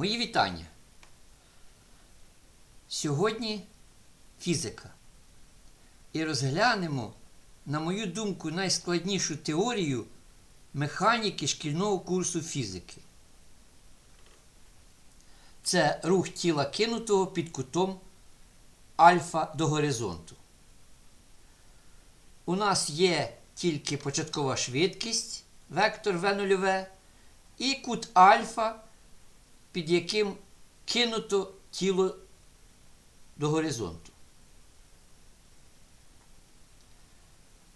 Мої вітання. Сьогодні фізика. І розглянемо, на мою думку, найскладнішу теорію механіки шкільного курсу фізики. Це рух тіла кинутого під кутом альфа до горизонту. У нас є тільки початкова швидкість, вектор V0V, і кут альфа, під яким кинуто тіло до горизонту.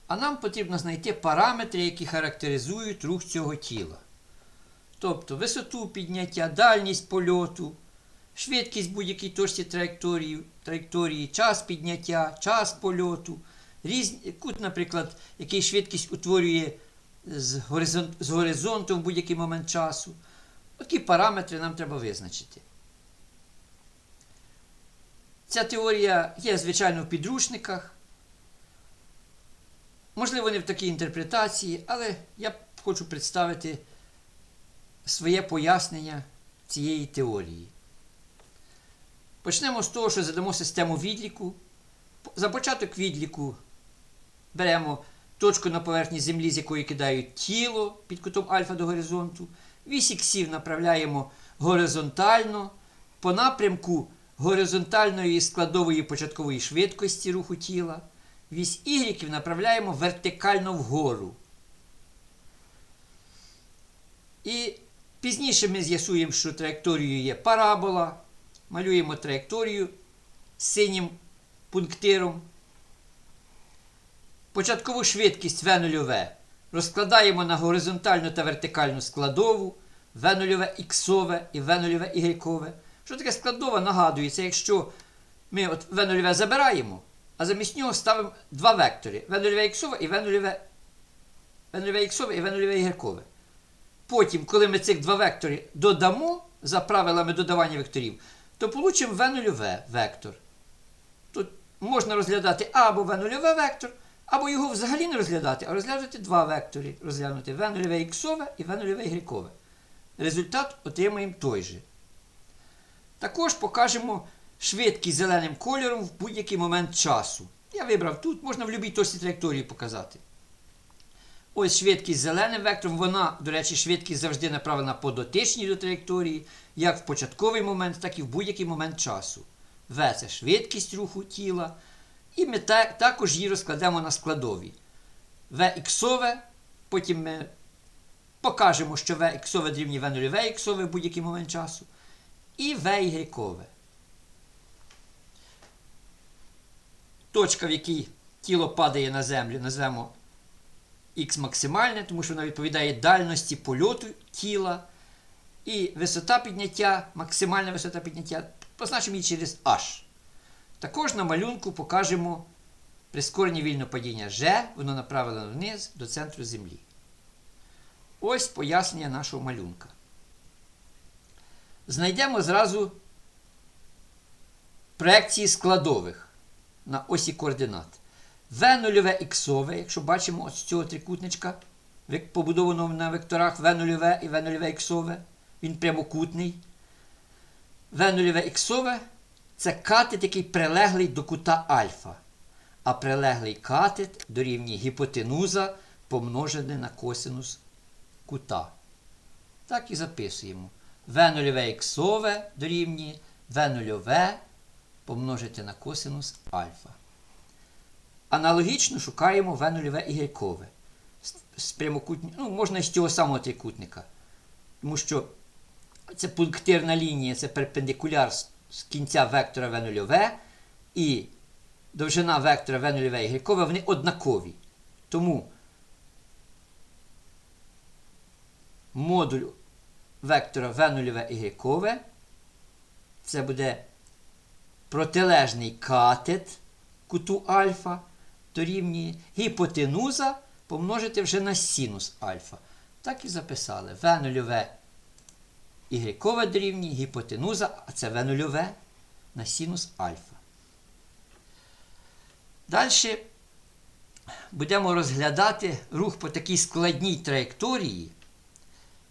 А нам потрібно знайти параметри, які характеризують рух цього тіла. Тобто висоту підняття, дальність польоту, швидкість будь-якій точці траєкторії, траєкторії, час підняття, час польоту, різ... кут, наприклад, який швидкість утворює з горизонтом в будь-який момент часу. Такі параметри нам треба визначити. Ця теорія є, звичайно, в підручниках. Можливо, не в такій інтерпретації, але я хочу представити своє пояснення цієї теорії. Почнемо з того, що задамо систему відліку. За початок відліку беремо точку на поверхні Землі, з якої кидають тіло під кутом альфа до горизонту. Вісь іксів направляємо горизонтально по напрямку горизонтальної складової початкової швидкості руху тіла. Вісь ігріків направляємо вертикально вгору. І пізніше ми з'ясуємо, що траєкторією є парабола. Малюємо траєкторію синім пунктиром. Початкову швидкість V0V розкладаємо на горизонтальну та вертикальну складову V0V іксове і V0V ігрікове. Що таке складова? Нагадується, якщо ми от V0V забираємо, а замість нього ставимо два вектори V0V іксове і V0V V0V іксове і V0V ігрікове. Потім, коли ми цих два вектори додамо за правилами додавання векторів, то получимо V0V вектор. Тут можна розглядати або V0V вектор, або його взагалі не розглядати, а розглядати два вектори. Розглянути V0V іксове і V0V ігрікове. Результат отримаємо той же. Також покажемо швидкість зеленим кольором в будь-який момент часу. Я вибрав тут, можна в будь-якій точці траєкторії показати. Ось швидкість зеленим вектором, вона, до речі, швидкість завжди направлена по дотичній до траєкторії, як в початковий момент, так і в будь-який момент часу. В це швидкість руху тіла. І ми та, також її розкладемо на складові. Іксове, потім ми покажемо, що іксове дорівнює В 0 В іксове в будь-який момент часу. І ігрікове. Точка, в якій тіло падає на землю, назвемо Х максимальне, тому що вона відповідає дальності польоту тіла. І висота підняття, максимальна висота підняття, позначимо її через H. Також на малюнку покажемо прискорення вільного падіння G, воно направлено вниз до центру Землі. Ось пояснення нашого малюнка. Знайдемо зразу проекції складових на осі координат. В0 іксове, якщо бачимо ось цього трикутничка, побудованого на векторах В0 і В0 іксове, він прямокутний. В0 іксове це катет, який прилеглий до кута альфа. А прилеглий катет дорівнює гіпотенуза помножене на косинус кута. Так і записуємо. В0 іксове дорівнює В0 помножити на косинус альфа. Аналогічно шукаємо В0 ігрікове. З прямокутні... ну, можна з цього самого трикутника. Тому що це пунктирна лінія, це перпендикуляр з кінця вектора В0В і довжина вектора В0В ігрікове, вони однакові. Тому модуль вектора В0В ігрікове це буде протилежний катет куту альфа дорівнює гіпотенуза помножити вже на синус альфа. Так і записали. В0В y дорівнює гіпотенуза, а це В0В на синус альфа. Далі будемо розглядати рух по такій складній траєкторії,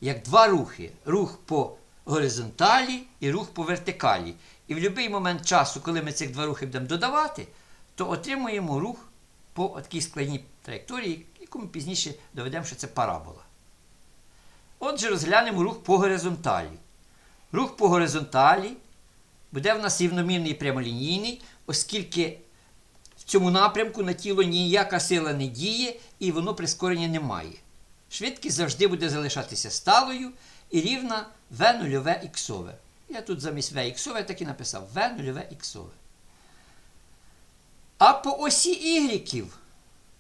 як два рухи. Рух по горизонталі і рух по вертикалі. І в будь-який момент часу, коли ми цих два рухи будемо додавати, то отримуємо рух по такій складній траєкторії, яку ми пізніше доведемо, що це парабола. Отже, розглянемо рух по горизонталі. Рух по горизонталі буде в нас рівномірний і прямолінійний, оскільки в цьому напрямку на тіло ніяка сила не діє і воно прискорення не має. Швидкість завжди буде залишатися сталою і рівна v нульове іксове. Я тут замість v іксове так і написав v нульове іксове. А по осі y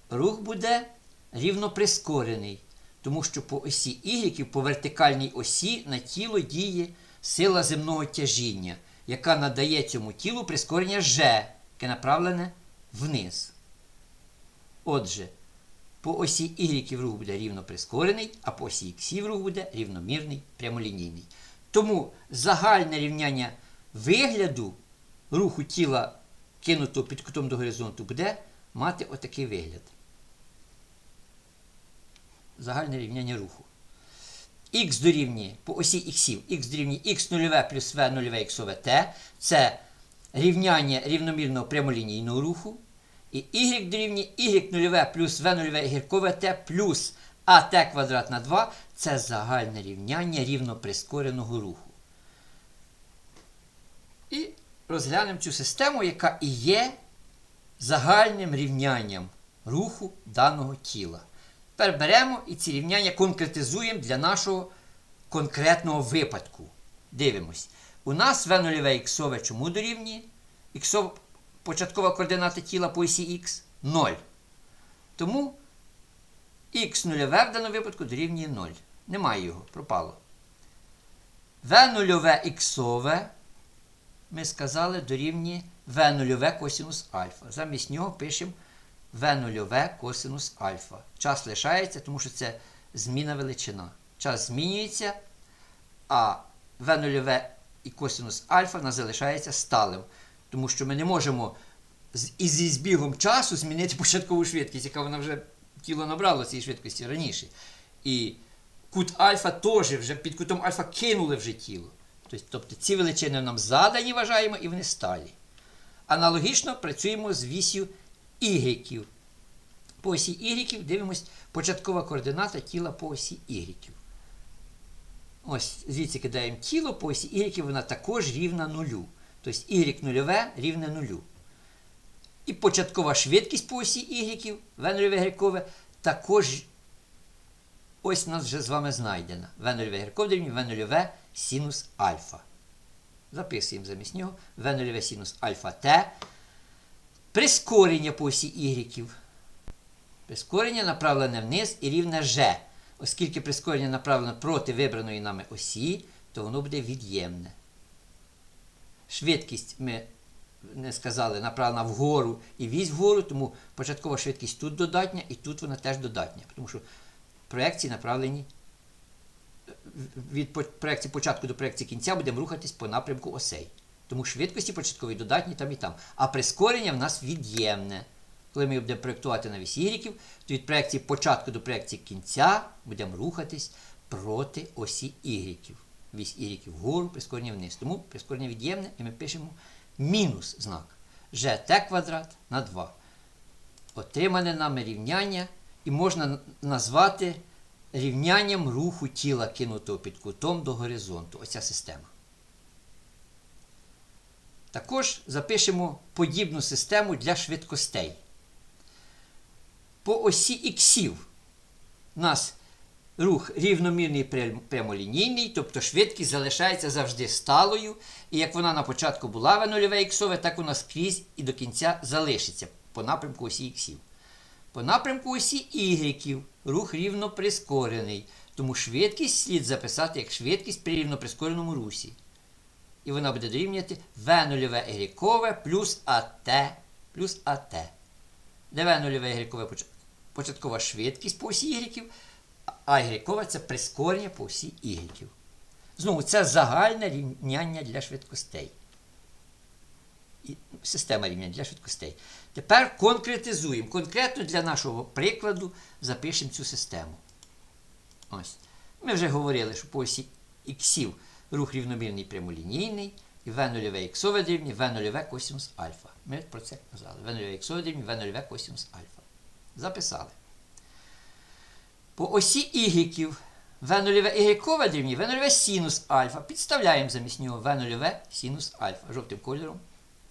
рух буде рівно прискорений, тому що по осі y, по вертикальній осі на тіло діє сила земного тяжіння, яка надає цьому тілу прискорення G, яке направлене вниз. Отже, по осі y рух буде рівно прискорений, а по осі x рух буде рівномірний прямолінійний. Тому загальне рівняння вигляду руху тіла, кинутого під кутом до горизонту, буде мати отакий вигляд. Загальне рівняння руху. Х дорівнює по осі х, х дорівнює х нульове плюс v нульове х t. Це рівняння рівномірного прямолінійного руху. І y дорівнює y нульове плюс v нульове гіркове t плюс at квадрат на 2 це загальне рівняння рівно прискореного руху. І розглянемо цю систему, яка і є загальним рівнянням руху даного тіла. Тепер беремо і ці рівняння конкретизуємо для нашого конкретного випадку. Дивимось. У нас v нульове іксове чому дорівнює? Іксов, початкова координата тіла по осі х 0. Тому х нульове в даному випадку дорівнює 0. Немає його, пропало. v нульове іксове, ми сказали, дорівнює v нульове косинус альфа. Замість нього пишемо v нульове косинус альфа. Час лишається, тому що це зміна величина. Час змінюється, а v нульове і косинус альфа нас залишається сталим. Тому що ми не можемо зі збігом часу змінити початкову швидкість, яка вона вже тіло набрало цієї швидкості раніше. І кут альфа теж вже під кутом альфа кинули вже тіло. Тобто, тобто ці величини нам задані, вважаємо, і вони сталі. Аналогічно працюємо з вісю y. По осі y дивимось початкова координата тіла по осі y. Ось звідси кидаємо тіло по осі y, вона також рівна нулю. Тобто y нульове рівне нулю. І початкова швидкість по осі y, v нульове гіркове, також ось у нас вже з вами знайдена. нульове гіркове дорівнює v синус альфа. Записуємо замість нього v нульове синус альфа t. Прискорення по осі y. Прискорення направлене вниз і рівне g. Оскільки прискорення направлено проти вибраної нами осі, то воно буде від'ємне. Швидкість ми не сказали, направлена вгору і вісь вгору, тому початкова швидкість тут додатня і тут вона теж додатня. Тому що проекції направлені е, від проекції початку до проекції кінця будемо рухатись по напрямку осей. Тому швидкості початкові додатні там і там. А прискорення в нас від'ємне. Коли ми будемо проєктувати на вісь Y, то від проекції початку до проекції кінця будемо рухатись проти осі Y. Вісь Y вгору, прискорення вниз. Тому прискорення від'ємне і ми пишемо мінус знак gt квадрат на 2. Отримане нами рівняння і можна назвати рівнянням руху тіла кинутого під кутом до горизонту. Оця система. Також запишемо подібну систему для швидкостей. По осі іксів у нас рух рівномірний прямолінійний, тобто швидкість залишається завжди сталою. І як вона на початку була в нульове іксове, так вона скрізь і до кінця залишиться по напрямку осі іксів. По напрямку осі Y рух рівно прискорений, тому швидкість слід записати як швидкість при рівно прискореному русі. І вона буде дорівнювати v нульове y плюс at плюс at. Де v нульове y початкова швидкість по осі y, а y це прискорення по осі y. Знову, це загальне рівняння для швидкостей. І система рівнянь для швидкостей. Тепер конкретизуємо. Конкретно для нашого прикладу запишемо цю систему. Ось. Ми вже говорили, що по осі іксів рух рівномірний прямолінійний, і v 0 іксове дорівнює v 0 косинус альфа. Ми про це казали. v 0 іксове дорівнює v 0 косинус альфа. Записали. По осі ігріків v 0 ігрікове дорівнює v 0 синус альфа. Підставляємо замість нього v 0 синус альфа. Жовтим кольором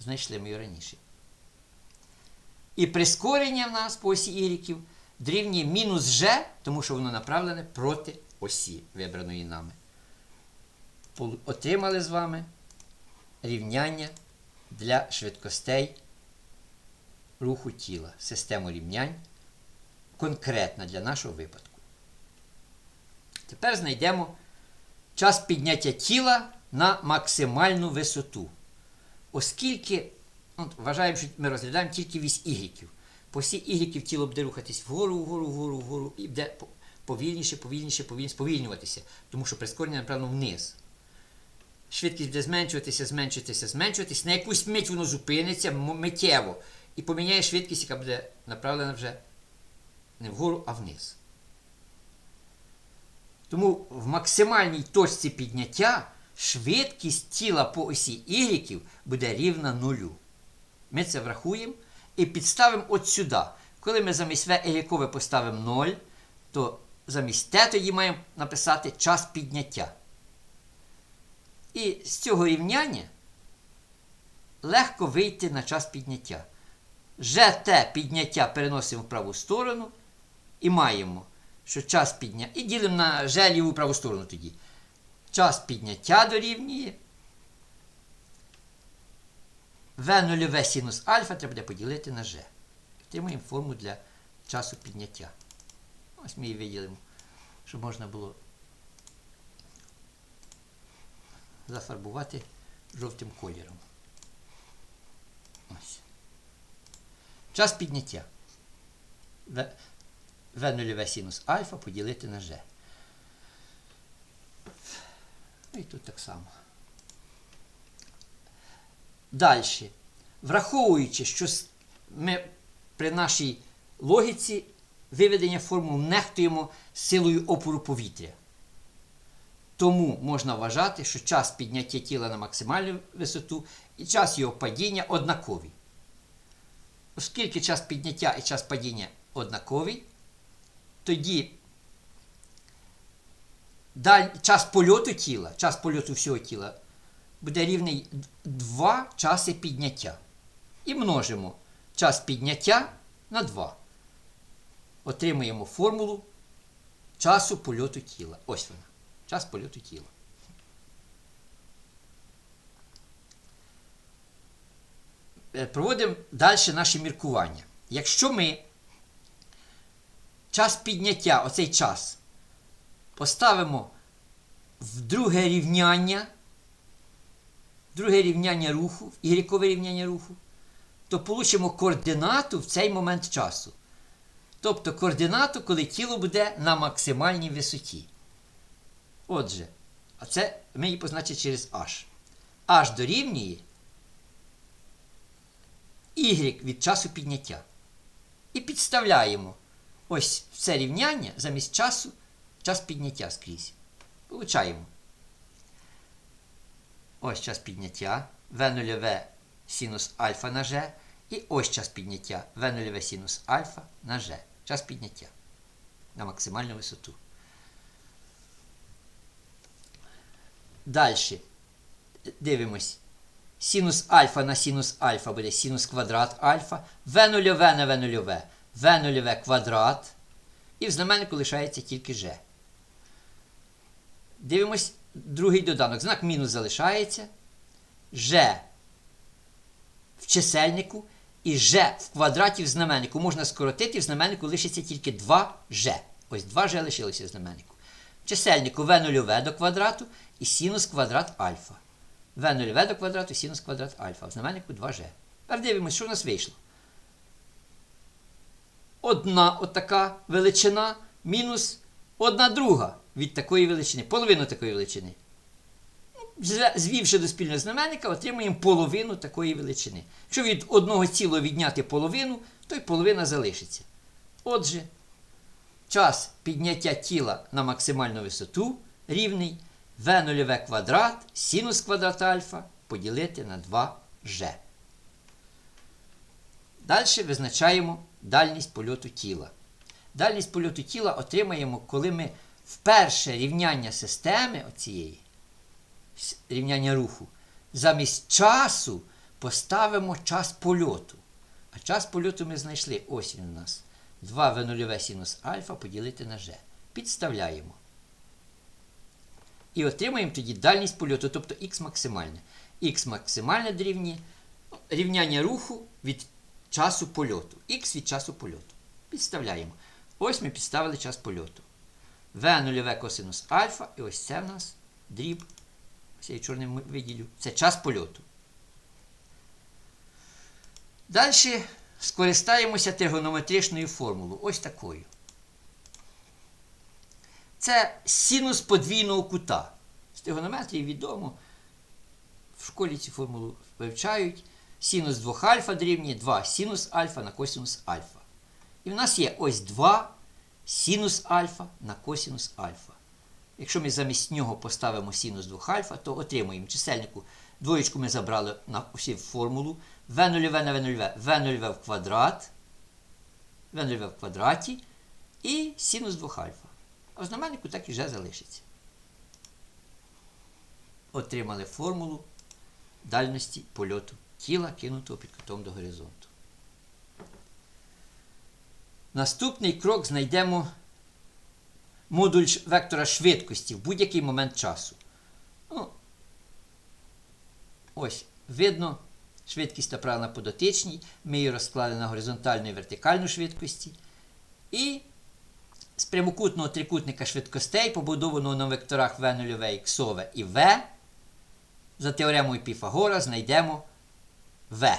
знайшли ми його раніше. І прискорення в нас по осі ігріків дорівнює мінус g, тому що воно направлене проти осі, вибраної нами. Отримали з вами рівняння для швидкостей руху тіла. Систему рівнянь конкретна для нашого випадку. Тепер знайдемо час підняття тіла на максимальну висоту. Оскільки от, вважаємо, що ми розглядаємо тільки вісь ігріків. По всі ігріків тіло буде рухатись вгору, вгору, вгору, вгору і буде повільніше, повільніше, повільніше, сповільнюватися, тому що прискорення направлено вниз. Швидкість буде зменшуватися, зменшуватися, зменшуватися. На якусь мить воно зупиниться миттєво і поміняє швидкість, яка буде направлена вже не вгору, а вниз. Тому в максимальній точці підняття швидкість тіла по осі Y буде рівна нулю. Ми це врахуємо і підставимо от сюди. Коли ми замість Y поставимо 0, то замість T тоді маємо написати час підняття. І з цього рівняння легко вийти на час підняття. ЖТ підняття переносимо в праву сторону і маємо, що час підняття. І ділимо на Ж ліву праву сторону тоді. Час підняття дорівнює. В0В синус альфа треба буде поділити на Ж. Отримуємо форму для часу підняття. Ось ми її виділимо, щоб можна було зафарбувати жовтим кольором. Ось. Час підняття. В- В0В синус альфа поділити на Ж. Ну і тут так само. Далі. Враховуючи, що ми при нашій логіці виведення формул нехтуємо силою опору повітря. Тому можна вважати, що час підняття тіла на максимальну висоту і час його падіння однакові. Оскільки час підняття і час падіння однакові, тоді час польоту тіла, час польоту всього тіла буде рівний 2 часи підняття. І множимо час підняття на 2. Отримуємо формулу часу польоту тіла. Ось вона. Час польоту тіла. Е, Проводимо далі наші міркування. Якщо ми час підняття, оцей час, поставимо в друге рівняння, друге рівняння руху, в ігрікове рівняння руху, то получимо координату в цей момент часу. Тобто координату, коли тіло буде на максимальній висоті. Отже, а це ми її позначимо через H. H дорівнює Y від часу підняття. І підставляємо ось це рівняння замість часу час підняття скрізь. Получаємо. Ось час підняття В0В синус альфа на G. І ось час підняття В0В синус альфа на G. Час підняття на максимальну висоту. Далі. Дивимось. Синус альфа на синус альфа буде синус квадрат альфа. В0В на В0В. В0В квадрат. І в знаменнику лишається тільки G. Дивимось другий доданок. Знак мінус залишається. G в чисельнику і G в квадраті в знаменнику. Можна скоротити, в знаменнику лишиться тільки 2G. Ось 2G лишилося в знаменнику. Чисельнику В0В до квадрату і синус квадрат альфа. В0В до квадрату, і синус квадрат альфа. В знаменнику 2G. Тепер дивимося, що в нас вийшло. Одна отака величина мінус одна друга від такої величини. Половину такої величини. Звівши до спільного знаменника, отримуємо половину такої величини. Якщо від одного цілого відняти половину, то й половина залишиться. Отже, час підняття тіла на максимальну висоту рівний В нульове квадрат, синус квадрат альфа поділити на 2G. Далі визначаємо дальність польоту тіла. Дальність польоту тіла отримаємо, коли ми вперше рівняння системи оцієї, рівняння руху, замість часу поставимо час польоту. А час польоту ми знайшли. Ось він у нас. 2 в нульове синус альфа поділити на g. Підставляємо. І отримаємо тоді дальність польоту, тобто х максимальне. х максимальне дорівнює рівняння руху від часу польоту. х від часу польоту. Підставляємо. Ось ми підставили час польоту. В нульове косинус альфа, і ось це в нас дріб. Ось я чорним виділю. Це час польоту. Далі скористаємося тригонометричною формулою. Ось такою. Це синус подвійного кута. З тригонометрії відомо. В школі цю формулу вивчають. Синус 2 альфа дорівнює 2 синус альфа на косинус альфа. І в нас є ось 2 синус альфа на косинус альфа. Якщо ми замість нього поставимо синус 2 альфа, то отримуємо чисельнику. Двоєчку ми забрали на усі формулу. В нульове на В нульове, В нульове в квадрат, В нульове в квадраті і синус 2 альфа. А в знаменнику так і вже залишиться. Отримали формулу дальності польоту тіла, кинутого під кутом до горизонту. Наступний крок знайдемо модуль вектора швидкості в будь-який момент часу. Ну, ось, видно, швидкість направлена по дотичній. Ми її розклали на горизонтальну і вертикальну швидкості. І з прямокутного трикутника швидкостей, побудованого на векторах v 0 x і v, за теоремою Піфагора знайдемо v.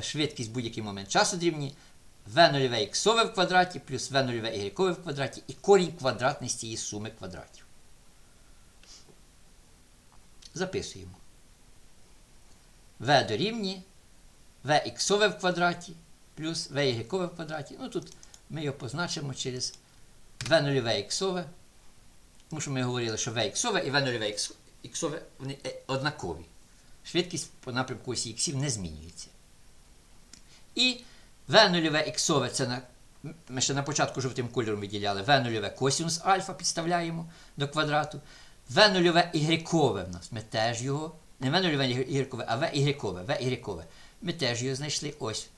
Швидкість будь-який момент часу дорівнює v 0 x в квадраті плюс v 0 y в квадраті і корінь квадратний з цієї суми квадратів. Записуємо. v дорівнює vx в квадраті плюс vy в квадраті. Ну тут ми його позначимо через v 0 x тому що ми говорили, що vx і v 0 x вони е, однакові. Швидкість по напрямку осі іксів не змінюється. І v 0 x це на, ми ще на початку жовтим кольором виділяли v 0 косинус альфа підставляємо до квадрату. v 0 y в нас. Ми теж його. Не v 0 y, а v y, v y. Ми теж його знайшли ось.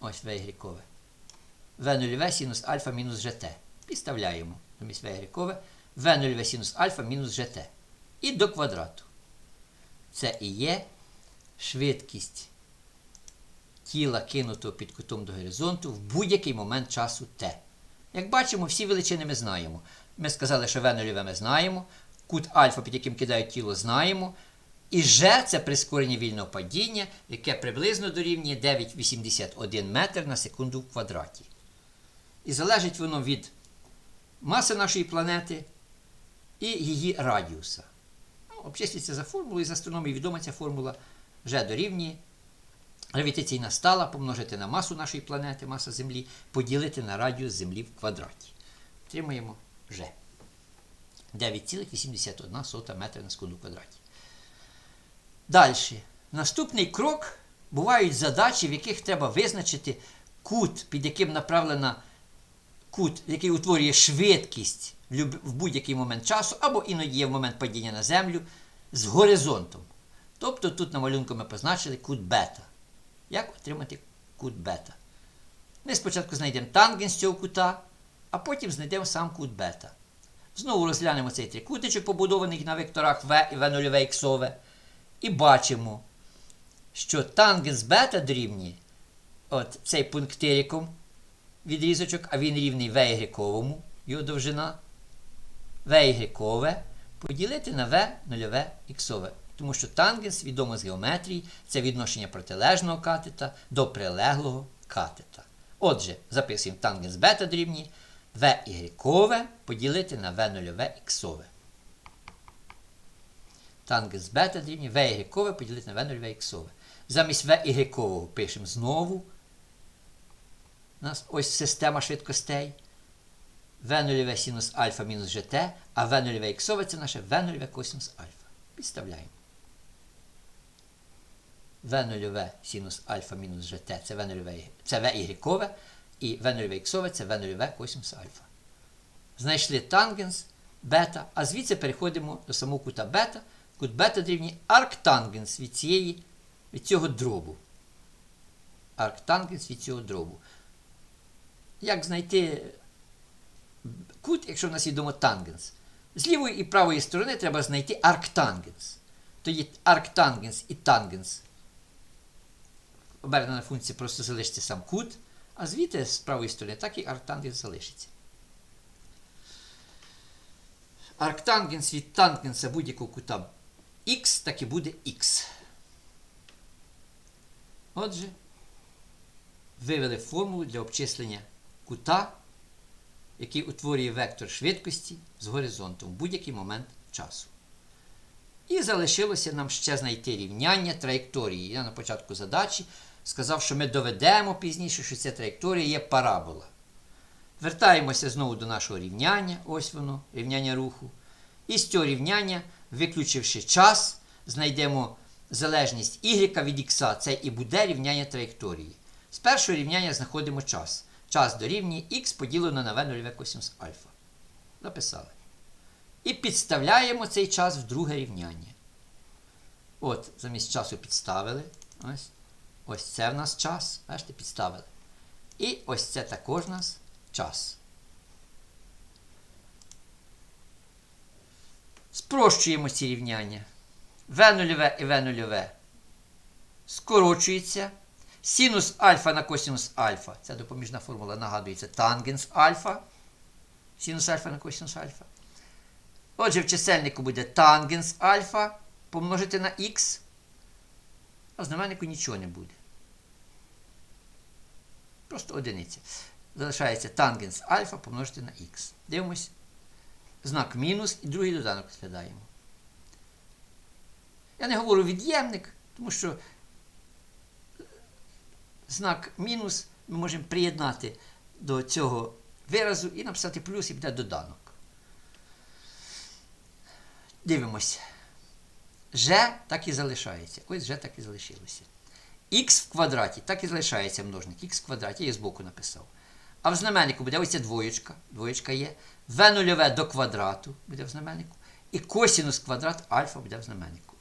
Ось v y. v 0 синус альфа мінус gt. Підставляємо замість v y. v 0 синус альфа мінус gt. І до квадрату. Це і є швидкість тіла кинутого під кутом до горизонту в будь-який момент часу t. Як бачимо, всі величини ми знаємо. Ми сказали, що 0 ми знаємо, кут альфа, під яким кидають тіло, знаємо. І g це прискорення вільного падіння, яке приблизно дорівнює 9,81 метр на секунду в квадраті. І залежить воно від маси нашої планети і її радіуса. Ну, обчислюється за формулою, і з астрономії відома ця формула g дорівнює гравітаційна стала помножити на масу нашої планети, маса Землі, поділити на радіус Землі в квадраті. Отримуємо G. 9,81 метра на секунду в квадраті. Далі. Наступний крок бувають задачі, в яких треба визначити кут, під яким направлена кут, який утворює швидкість в будь-який момент часу, або іноді є в момент падіння на землю з горизонтом. Тобто тут на малюнку ми позначили кут бета. Як отримати кут бета? Ми спочатку знайдемо тангенс цього кута, а потім знайдемо сам кут бета. Знову розглянемо цей трикутничок, побудований на векторах v і v0 іксове, і бачимо, що тангенс бета дорівнює от цей пунктириком відрізочок, а він рівний v його довжина, v поділити на v0 іксове. Тому що тангенс, відомо з геометрії, це відношення протилежного катета до прилеглого катета. Отже, записуємо тангенс бета дорівнює v поділити на v0 іксове. Тангенс бета дорівнює v поділити на v0 іксове. Замість v пишемо знову. У нас ось система швидкостей. В нульове синус альфа мінус gt, а В нульове іксове це наше В нульове косинус альфа. Підставляємо. В нульове синус альфа мінус gt це В нульове, це В і В нульове іксове це В нульове косинус альфа. Знайшли тангенс бета, а звідси переходимо до самого кута бета. Кут бета дорівнює арктангенс від, цієї, від цього дробу. Арктангенс від цього дробу. Як знайти кут, якщо в нас відомо тангенс? З лівої і правої сторони треба знайти арктангенс. Тоді арктангенс і тангенс. Обернена функція просто залишиться сам кут, а звідти з правої сторони так і арктангенс залишиться. Арктангенс від тангенса будь-якого кута х, так і буде х. Отже, вивели формулу для обчислення кута, який утворює вектор швидкості з горизонтом в будь-який момент часу. І залишилося нам ще знайти рівняння траєкторії. Я на початку задачі сказав, що ми доведемо пізніше, що ця траєкторія є парабола. Вертаємося знову до нашого рівняння, ось воно, рівняння руху. І з цього рівняння, виключивши час, знайдемо залежність y від x, це і буде рівняння траєкторії. З першого рівняння знаходимо час. Час дорівнює х поділено на v нульове косинус альфа. Записали. І підставляємо цей час в друге рівняння. От, замість часу підставили. Ось Ось це в нас час. Бачите, підставили. І ось це також у нас час. Спрощуємо ці рівняння. В нульове і В нульове скорочується. Синус альфа на косинус альфа. Ця допоміжна формула нагадується тангенс альфа. Синус альфа на косинус альфа. Отже, в чисельнику буде тангенс альфа помножити на х. А в знаменнику нічого не буде. Просто одиниця. Залишається тангенс альфа помножити на х. Дивимось. Знак мінус і другий доданок розглядаємо. Я не говорю від'ємник, тому що знак мінус ми можемо приєднати до цього виразу і написати плюс і буде доданок. Дивимося. Ж так і залишається. Ось Ж так і залишилося. Х в квадраті так і залишається множник. Х в квадраті я збоку написав. А в знаменнику буде ось ця двоєчка. Двоєчка є. В нульове до квадрату буде в знаменнику. І косінус квадрат альфа буде в знаменнику.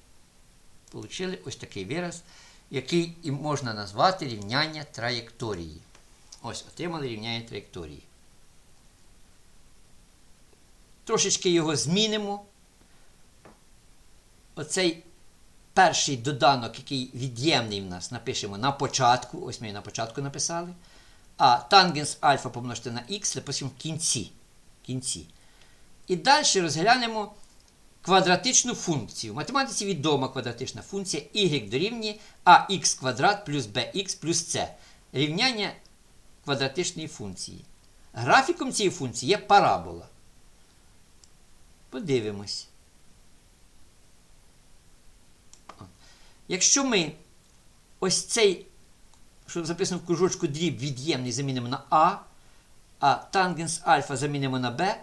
Получили ось такий вираз, який і можна назвати рівняння траєкторії. Ось, отримали рівняння траєкторії. Трошечки його змінимо. Оцей перший доданок, який від'ємний в нас, напишемо на початку. Ось ми його на початку написали. А тангенс альфа помножити на х, запишемо в кінці. кінці. І далі розглянемо квадратичну функцію. В математиці відома квадратична функція y дорівнює ax квадрат плюс bx плюс c. Рівняння квадратичної функції. Графіком цієї функції є парабола. Подивимось. Якщо ми ось цей, що записано в кружочку дріб від'ємний замінимо на А, а тангенс альфа замінимо на Б,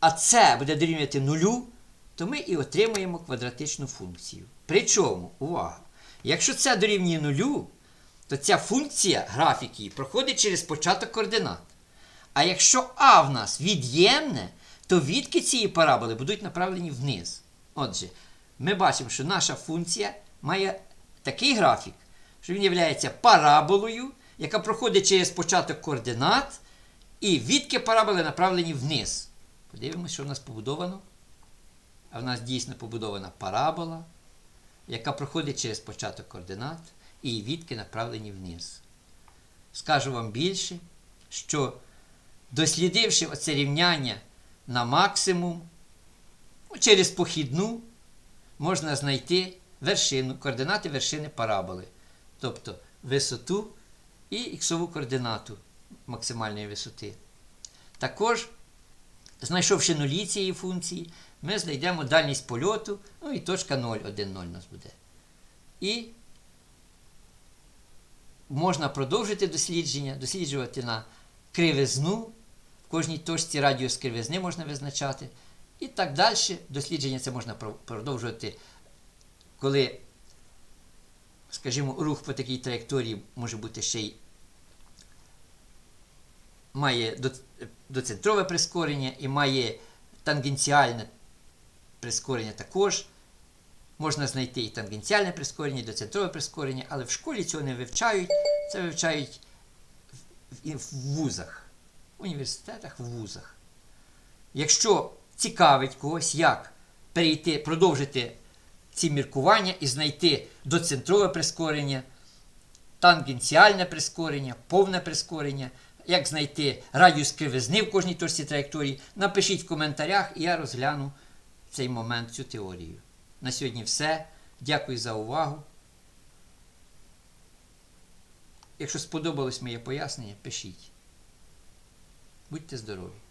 а С буде дорівнювати нулю, то ми і отримуємо квадратичну функцію. Причому, увага, якщо це дорівнює нулю, то ця функція графік її проходить через початок координат. А якщо А в нас від'ємне, то відки цієї параболи будуть направлені вниз. Отже, ми бачимо, що наша функція має такий графік, що він є параболою, яка проходить через початок координат, і відки параболи направлені вниз. Подивимося, що в нас побудовано. А в нас дійсно побудована парабола, яка проходить через початок координат, і відки направлені вниз. Скажу вам більше, що дослідивши оце рівняння на максимум, ну, через похідну, можна знайти вершину, координати вершини параболи. Тобто висоту і іксову координату максимальної висоти. Також, знайшовши нулі цієї функції, ми знайдемо дальність польоту, ну і точка 0, 1, 0 у нас буде. І можна продовжити дослідження, досліджувати на кривизну в кожній точці радіус кривизни можна визначати. І так далі. Дослідження це можна продовжувати, коли, скажімо, рух по такій траєкторії може бути ще й має доцентрове прискорення і має тангенціальне прискорення також. Можна знайти і тангенціальне прискорення, і доцентрове прискорення, але в школі цього не вивчають. Це вивчають в, вузах, в університетах, в вузах. Якщо цікавить когось, як перейти, продовжити ці міркування і знайти доцентрове прискорення, тангенціальне прискорення, повне прискорення, як знайти радіус кривизни в кожній точці траєкторії, напишіть в коментарях, і я розгляну цей момент, цю теорію. На сьогодні все. Дякую за увагу. Якщо сподобалось моє пояснення, пишіть. Будьте здорові!